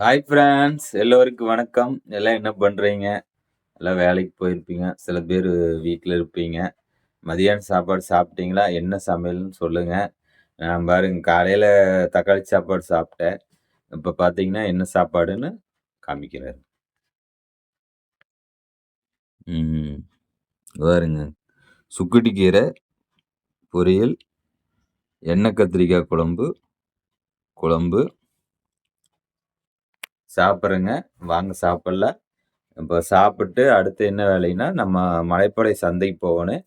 Hi friends எல்லோருக்கும் வணக்கம். எல்லாம் என்ன பண்ணுறீங்க எல்லாம் வேலைக்கு போயிருப்பீங்க. சில பேர் வீட்டில் இருப்பீங்க. மதியானம் சாப்பாடு சாப்பிட்டீங்களா? என்ன சமையல்னு சொல்லுங்கள் நான் பாருங்க காலையில் தக்காளி சாப்பாடு சாப்பிட்டேன். இப்போ பார்த்தீங்கன்னா என்ன சாப்பாடுன்னு காமிக்கிறேன் பாருங்க. சுக்குட்டி கீரை பொரியல் எண்ணெய் கத்திரிக்காய் குழம்பு குழம்பு சாப்பிட்றேங்க. வாங்க சாப்பிட்லாம். இப்போ சாப்பிட்டு அடுத்து என்ன வேலைன்னா நம்ம மலைப்பாளைய சந்தைக்கு போகணும்.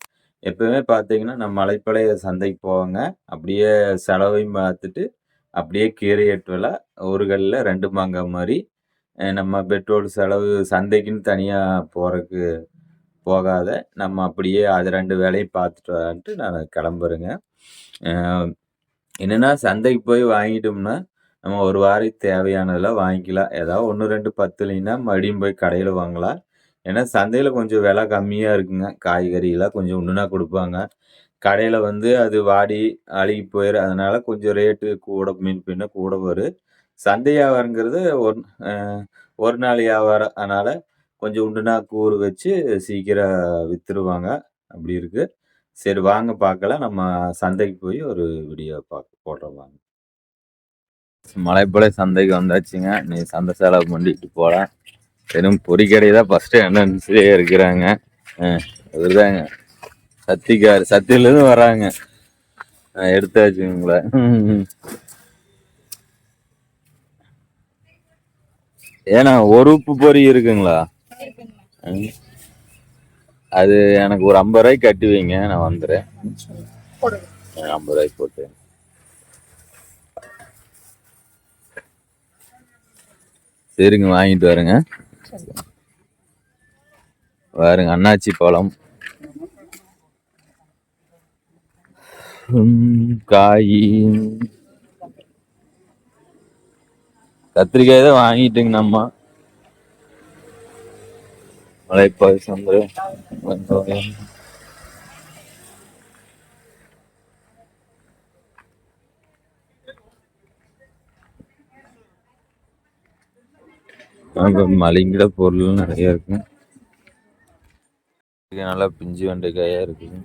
எப்பவுமே பார்த்தீங்கன்னா நம்ம மலைப்பாளைய சந்தைக்கு போவாங்க. அப்படியே செலவையும் பார்த்துட்டு அப்படியே கீரை எட்டுவில ஒரு கல்லில் ரெண்டு மாங்காய் மாதிரி நம்ம பெட்ரோல் செலவு சந்தைக்குன்னு தனியாக போகிறதுக்கு போகாத நம்ம அப்படியே அது ரெண்டு வேலையும் பார்த்துட்டு வரான்ட்டு நான் கிளம்புறேங்க. என்னென்னா சந்தைக்கு போய் வாங்கிட்டோம்னா நம்ம ஒரு வாரம் தேவையானதெல்லாம் வாங்கிக்கலாம். ஏதாவது ஒன்று ரெண்டு பத்துலைன்னா மறுபடியும் போய் கடையில் வாங்கலாம். ஏன்னா சந்தையில் கொஞ்சம் விலை கம்மியாக இருக்குங்க. காய்கறியெல்லாம் கொஞ்சம் ஒன்றுனா கொடுப்பாங்க. கடையில் வந்து அது வாடி அழுகி போயிடும் அதனால கொஞ்சம் ரேட்டு கூட மீன் பின்ன கூட வரும். சந்தை வியாபாரங்கிறது ஒரு ஒரு நாள் வியாபாரம். அதனால் கொஞ்சம் உண்டுனா கூறு வச்சு சீக்கிரம் விற்றுருவாங்க அப்படி இருக்குது சரி வாங்க பார்க்கலாம். நம்ம சந்தைக்கு போய் ஒரு வீடியோ பார்க்க போடுறோம் வாங்க. மலைப்பாளைய சந்தைக்கு வந்தாச்சுங்க. நீ சந்தை செலவு பண்ணிட்டு போகலாம் வெறும் பொறிக்கடை தான் ஃபஸ்ட்டு என்ட்ரன்ஸ்லேயே இருக்கிறாங்க. இவருதாங்க. சத்திக்கார் சத்தியிலேருந்து வராங்க எடுத்தாச்சு உங்களை ஏன்னா ஒரு உப்பு பொறி இருக்குங்களா. அது எனக்கு ஒரு ஐம்பது ரூபாய்க்கு கட்டி வைங்க நான் வந்துடுறேன் ஐம்பது ரூபாய்க்கு போட்டு. சரிங்க வாங்கிட்டு வரேங்க. பாருங்க அண்ணாச்சி பழம். காய். கத்திரிக்காய் தான் வாங்கிட்டுங்க நம்ம. மலைப்பாய் சந்திர மளிங்கிட பொருள் நிறைய இருக்கும் நல்லா பிஞ்சு வெண்டைக்காயாக இருக்குது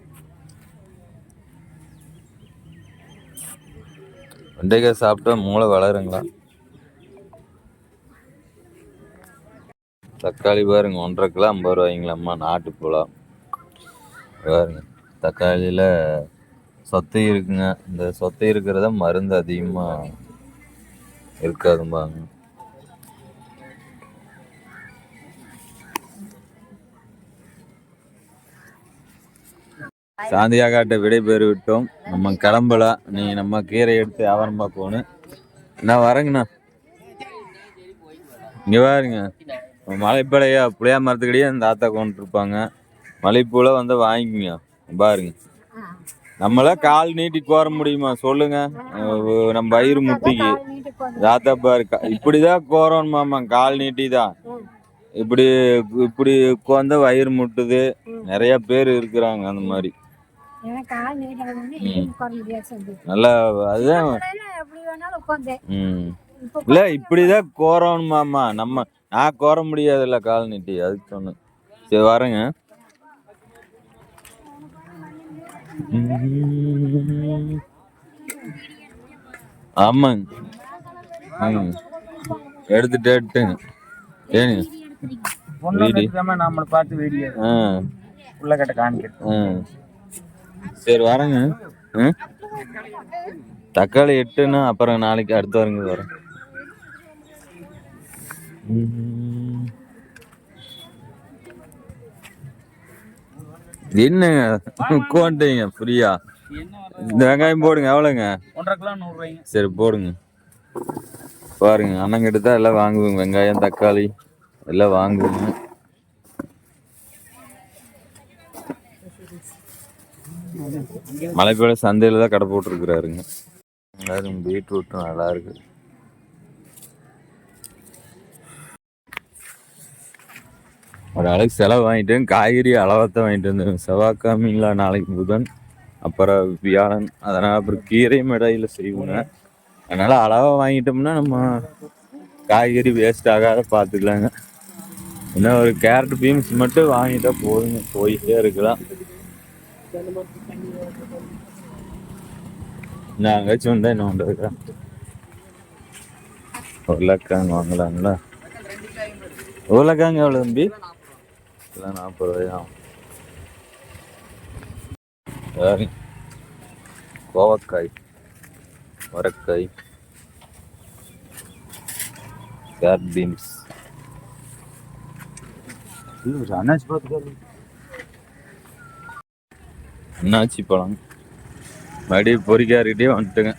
வெண்டைக்காய் சாப்பிட்டா மூளை வளருங்களா? தக்காளி பாருங்க ஒன்றரை கிலோ ஐம்பது ரூபாய்ங்களாம்மா நாட்டு பழம் பாருங்க தக்காளியில் சொத்தை இருக்குங்க. இந்த சொத்தை இருக்கிறத மருந்து அதிகமாக இருக்காதும்பாங்க. சாந்தியாகாட்ட விடை பெறு விட்டோம் நம்ம கிளம்பல. நீ நம்ம கீரை எடுத்து வியாபாரம் பார்க்கணும் நான் வரேங்கண்ணா. இங்கே பாருங்க மலைப்பழையா புளியா மரத்துக்கடியே அந்த தாத்தா கொண்டு இருப்பாங்க. மலைப்பூல வந்து வாங்கிக்கோங்க. பாருங்க. நம்மள கால் நீட்டி கோர முடியுமா? சொல்லுங்க. நம்ம வயிறு முட்டிக்கு. தாத்தா பாரு க- இப்படிதான் கோரணுமாமா கால் நீட்டி தான் இப்படி இப்படி உட்காந்து வயிறு முட்டுது. நிறைய பேர் இருக்கிறாங்க அந்த மாதிரி. நல்லா அதுதான். இல்ல இப்படிதான் கோரணுமாமா நம்ம நான் கோர முடியாதுல்ல கால் நீட்டி. அதுக்கு சொன்னேன். சரி வரேங்க. ஆமாங்க. எடுத்துட்டு எடுத்துங்க ஏனுங்க பொண்ணு நம்மளை பார்த்து வீடியோ. உள்ள கட்ட காமிக்கிறது ஆ சரி வரேங்க. தக்காளி எட்டுன்னா அப்புறம் நாளைக்கு அடுத்த வாரங்க வரேன். என்னங்க உட்காந்துட்டீங்க ஃப்ரீயா? இந்த வெங்காயம் போடுங்க எவ்வளோங்க? ஒன்றரை கிலோ நூறு ரூபாய்ங்க சரி போடுங்க. பாருங்க அண்ணன் கிட்ட தான் எல்லாம் வாங்குவேங்க வெங்காயம் தக்காளி எல்லாம் வாங்குவேங்க. மலைப்பேட சந்தையில தான் கடை போட்டிருக்கிறாருங்க. எல்லாரும் பீட்ரூட்டும் நல்லா இருக்கு. ஒரு அளவுக்கு செலவு வாங்கிட்டேன் காய்கறி அளவத்தை வாங்கிட்டு வந்தேன் செவ்வாய்க்கிழமைங்களா நாளைக்கு புதன் அப்புறம் வியாழன் அதனால் அப்புறம் கீரையும் இடையில செய்வோங்க. அதனால் அளவாக வாங்கிட்டோம்னா நம்ம காய்கறி வேஸ்ட் ஆகாத பார்த்துக்கலாங்க இன்னும் ஒரு கேரட் பீன்ஸ் மட்டும் வாங்கிட்டா போதுங்க போயிட்டே இருக்கலாம். நான் அங்கேயாச்சும் வந்தா என்ன பண்ணுறதுக்கா உருளைக்கிழங்கு வாங்கலாங்களா உருளைக்கிழங்கு எவ்வளோ தம்பி இல்லை நாற்பது ரூபாயா சரி கோவக்காய் வரக்காய் கேரட் பீன்ஸ் அண்ணாச்சி பார்த்துக்காரு அண்ணாச்சி பழம் மறுபடியும் பொறிக்காரிக்கிட்டே வந்துட்டுங்க.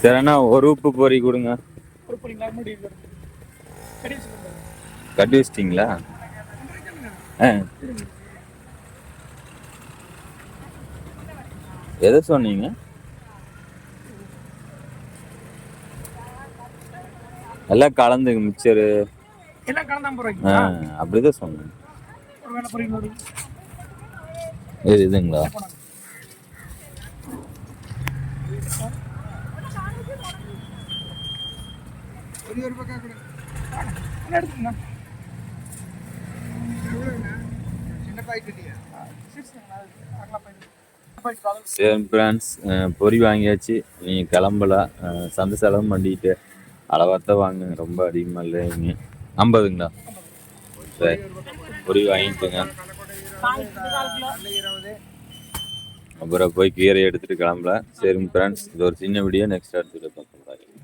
சரிண்ணா ஒரு உப்பு பொறி கொடுங்க. கட்டி வச்சிட்டிங்களா? எதை சொன்னீங்க? எல்லாம் கலந்துங்க மிக்சரு. எல்லாம் கலந்தாம ஆ போறீங்க அப்படிதான் சொன்னேன். வேலை போறீங்க இது இதுங்களா? எடுத்துங்க சரி ஃப்ரெண்ட்ஸ் பொறி வாங்கியாச்சு. நீ கிளம்பலாம் அஹ், சந்தை செலவு பண்ணிட்டு அளவாத்தான் வாங்குங்க. ரொம்ப அதிகமாக இல்லைங்க ஐம்பதுங்களா? சரி. பொறி வாங்கிட்டுங்க அப்புறம் போய் கீரை எடுத்துட்டு கிளம்பலாம் சரி ஃப்ரெண்ட்ஸ் இது ஒரு சின்ன வீடியோ நெக்ஸ்ட் எடுத்துட்டு பார்க்கலாம்